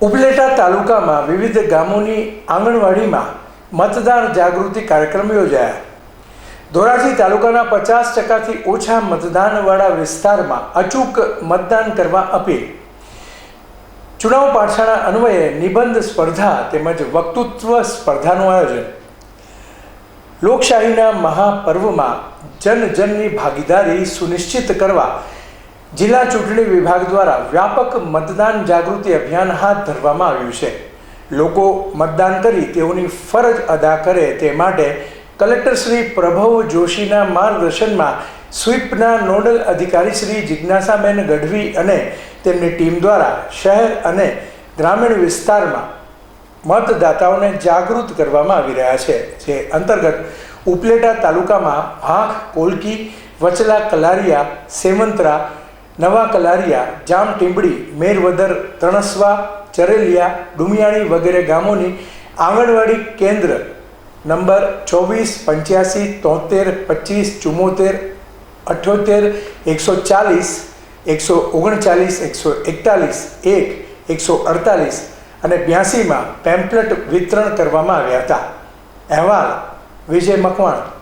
ઉપલેટા તાલુકામાં વિવિધ ગામોની આંગણવાડીમાં મતદાર જાગૃતિ કાર્યક્રમ યોજાયા. ધોરાજી તાલુકાના પચાસ ટકાથી ઓછા મતદાનવાળા વિસ્તારમાં અચૂક મતદાન કરવા અપીલ. ચુનાવ પાઠશાળા અન્વયે નિબંધ સ્પર્ધા તેમજ વક્તૃત્વ સ્પર્ધાનું આયોજન. લોકશાહીના મહાપર્વમાં જન જનની ભાગીદારી સુનિશ્ચિત કરવા જિલ્લા ચૂંટણી વિભાગ દ્વારા વ્યાપક મતદાન જાગૃતિ અભિયાન હાથ ધરવામાં આવ્યું છે. લોકો મતદાન કરી તેઓની ફરજ અદા કરે તે માટે કલેક્ટર શ્રી પ્રભવ જોશીના માર્ગદર્શનમાં સ્વીપના નોડલ અધિકારી શ્રી જિજ્ઞાસાબેન ગઢવી અને તેમની ટીમ દ્વારા શહેર અને ગ્રામીણ વિસ્તારમાં મતદાતાઓને જાગૃત કરવામાં આવી રહ્યા છે, જે અંતર્ગત ઉપલેટા તાલુકામાં હાંખ કોલકી, વચલા, કલારિયા સેમંતરા નવા કલારિયા, જામ ટીંબડી, મેરવદર, તણસવા, ચરેલિયા ડુમિયાણી વગેરે ગામોની આંગણવાડી કેન્દ્ર. નંબર ચોવીસ, પંચ્યાસી, તોતેર, પચીસ, ચુમ્મોતેર, અઠ્યોતેર, એકસો ચાલીસ, એકસો ઓગણચાલીસ, એકસો એકતાલીસ, એક, એકસો અડતાલીસ અને બ્યાસીમાં પેમ્પલેટ વિતરણ કરવામાં આવ્યા હતા. અહેવાલ વિજય મકવાણા.